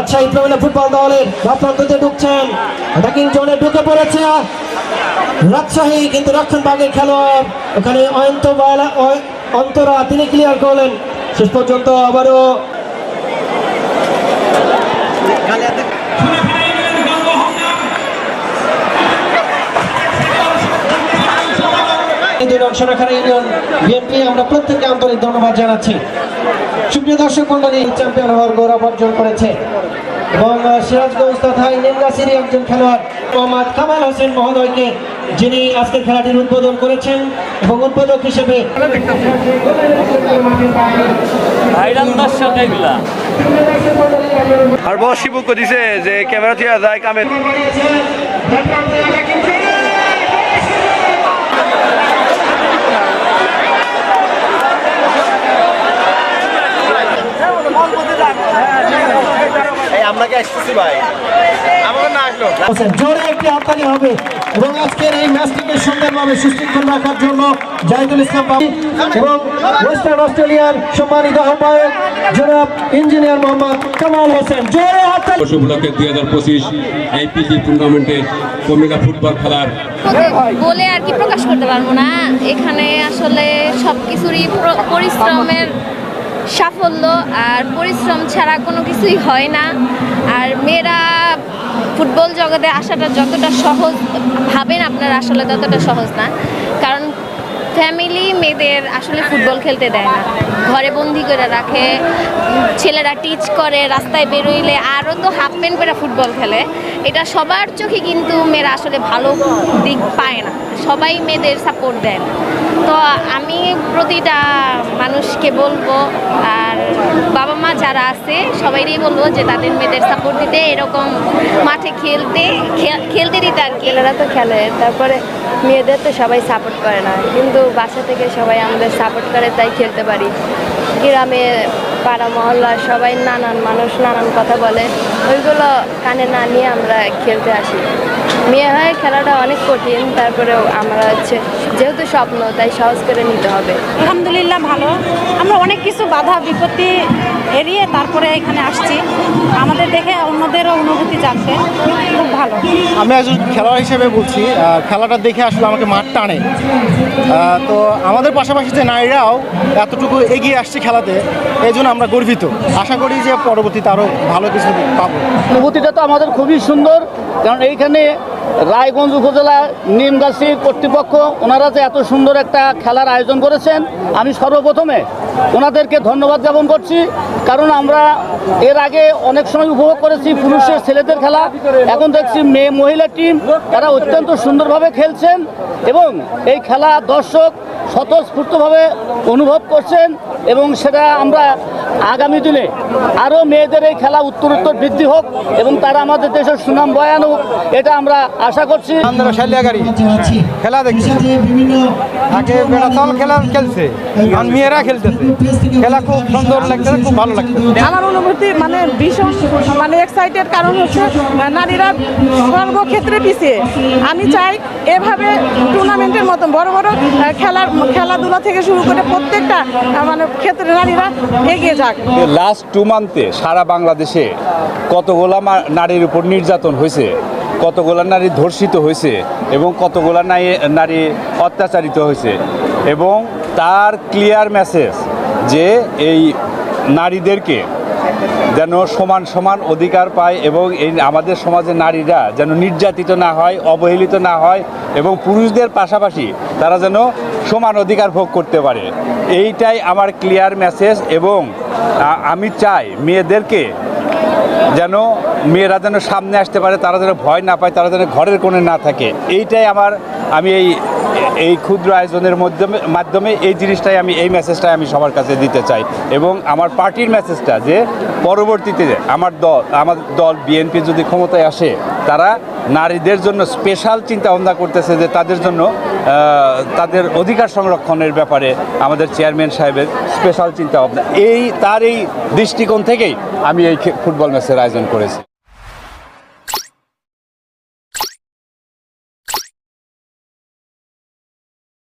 আচ্ছা ইসলামিয়া ফুটবল দলের প্রান্ততে ঢুকছেন। অ্যাটাকিং জোনে ঢুকে পড়েছে রাজশাহী, কিন্তু খেলোয়াড় ওখানে অয়ন্ত অন্তরা, তিনি ক্লিয়ার করলেন। শেষ পর্যন্ত আবারও আমরা প্রত্যেককে আন্তরিক ধন্যবাদ জানাচ্ছি। সুপ্রিয় দর্শক মন্ডলী চ্যাম্পিয়ন হওয়ার গৌরব অর্জন করেছে। এবং সিরাজগঞ্জ তথা নিমগাছিরই একজন খেলোয়াড়। মোহাম্মদ কামাল হোসেন মহোদয়কে যিনি আজকের খেলাটির উদ্বোধন করেছেন এবং উদ্বোধক হিসেবে আর বস শিবুক দিছে যে ক্যামেরা থিয়া যায় কামে হোসেন জোরে একটি হাততালি হবে এবং আজকের এই ম্যাচটিকে সুন্দরভাবে সুশৃঙ্খল রাখার জন্য জাহিদুল ইসলাম এবং ওয়েস্টার্ন অস্ট্রেলিয়ার সম্মানিত আহ্বায়ক জনাব ইঞ্জিনিয়ার মোহাম্মদ কামাল হোসেন। জোরে হাততালি। বর্ষ ব্লকের দুই হাজার পঁচিশ টুর্নামেন্টে ফুটবল খেলার বলে আর কি প্রকাশ করতে পারব না। এখানে আসলে সব কিছুরই প্র- পরিশ্রমের সাফল্য আর পরিশ্রম ছাড়া কোনো কিছুই হয় না। আর মেয়েরা ফুটবল জগতে আসাটা যতটা সহজ ভাবেন আপনারা আসলে ততটা সহজ না। কারণ ফ্যামিলি মেয়েদের আসলে ফুটবল খেলতে দেয় না। ঘরে বন্দি করে রাখে, ছেলেরা টিচ করে, রাস্তায় বেরোইলে আরও তো হাফ প্যান্ট পরে ফুটবল খেলে। এটা সবার চোখে কিন্তু মেয়েরা আসলে ভালো দিক পায় না। সবাই মেয়েদের সাপোর্ট দেয় না। তো আমি প্রতিটা মানুষকে বলব, আর বাবা মা যারা আছে সবাইরই বলব যে তাদের মেয়েদের সাপোর্ট দিতে, এরকম মাঠে খেলতে খেলতে দিতে আর কি। ছেলেরা তো খেলে, তারপরে মেয়েদের তো সবাই সাপোর্ট করে না। কিন্তু বাসা থেকে সবাই আমাদের সাপোর্ট করে, তাই খেলতে পারি। গ্রামে, পাড়া মহল্লা সবাই নানান মানুষ নানান কথা বলে, ওইগুলো কানে না নিয়ে আমরা খেলতে আসি। মেয়ে হয়ে খেলাটা অনেক কঠিন তারপরেও আমরা হচ্ছে যেহেতু স্বপ্ন তাই সহজ করে নিতে হবে। আলহামদুলিল্লাহ ভালো। আমরা অনেক কিছু বাধা বিপত্তি এড়িয়ে তারপরে এখানে আসছি। আমাদের দেখে অন্যদেরও অনুভূতি জানতে খুব ভালো। আমি একজন খেলোয়াড় হিসেবে বলছি খেলাটা দেখে আসলে আমাকে মাঠ টানে। তো আমাদের পাশাপাশি যে নারীরাও এতটুকু এগিয়ে আসছে খেলাতে এই জন্য আমরা গর্বিত। আশা করি যে পরবর্তীতে আরও ভালো কিছু পাবো। অনুভূতিটা তো আমাদের খুবই সুন্দর কারণ এইখানে রায়গঞ্জ উপজেলা নিমগাছি কর্তৃপক্ষ ওনারা যে এত সুন্দর একটা খেলার আয়োজন করেছেন, আমি সর্বপ্রথমে ওনাদেরকে ধন্যবাদ জ্ঞাপন করছি, কারণ আমরা এর আগে অনেক সময় উপভোগ করেছি পুরুষের ছেলেদের খেলা, এখন দেখছি মেয়ে মহিলা টিম তারা অত্যন্ত সুন্দরভাবে খেলছেন এবং এই খেলা দর্শক স্বতঃস্ফূর্তভাবে অনুভব করছেন এবং সেটা আমরা আগামী দিনে আরও মেয়েদের এই খেলা উত্তরোত্তর বৃদ্ধি হোক এবং তারা আমাদের দেশের সুনাম বয়ান হোক এটা আমরা আশা করছি। খেলা দেখছি আগে বেড়াতল খেলা খেলছে আর মেয়েরা খেলতেছে। খেলা খুব সুন্দর লাগছে খুব ভালো লাগছে আমার অনুভূতি মানে ভীষণ মানে এক্সাইটেড কারণ হচ্ছে নারীরা সর্বক্ষেত্রে পিছিয়ে। আমি চাই এভাবে টুর্নামেন্টের মতো বড় বড় খেলার খেলাধুলা থেকে শুরু করে প্রত্যেকটা মানে ক্ষেত্রে নারীরা এগিয়ে লাস্ট টু মান্থে সারা বাংলাদেশে কতগুলা নারীর উপর নির্যাতন হয়েছে, কতগুলা নারী ধর্ষিত হয়েছে এবং কতগুলা নারী নারী অত্যাচারিত হয়েছে এবং তার ক্লিয়ার মেসেজ যে এই নারীদেরকে যেন সমান সমান অধিকার পায় এবং এই আমাদের সমাজের নারীরা যেন নির্যাতিত না হয়, অবহেলিত না হয় এবং পুরুষদের পাশাপাশি তারা যেন সমান অধিকার ভোগ করতে পারে। এইটাই আমার ক্লিয়ার মেসেজ এবং আমি চাই মেয়েদেরকে যেন মেয়েরা যেন সামনে আসতে পারে, তারা যেন ভয় না পায়, তারা যেন ঘরের কোণে না থাকে। এইটাই আমার, আমি এই এই ক্ষুদ্র আয়োজনের মাধ্যমে মাধ্যমে এই জিনিসটাই আমি, এই মেসেজটাই আমি সবার কাছে দিতে চাই। এবং আমার পার্টির মেসেজটা যে, পরবর্তীতে আমার দল আমার দল বিএনপি যদি ক্ষমতায় আসে, তারা নারীদের জন্য স্পেশাল চিন্তা ভাবনা করতেছে যে তাদের জন্য তাদের অধিকার সংরক্ষণের ব্যাপারে আমাদের চেয়ারম্যান সাহেবের স্পেশাল চিন্তা ভাবনা এই, তার এই দৃষ্টিকোণ থেকেই আমি এই ফুটবল ম্যাচের আয়োজন করেছি।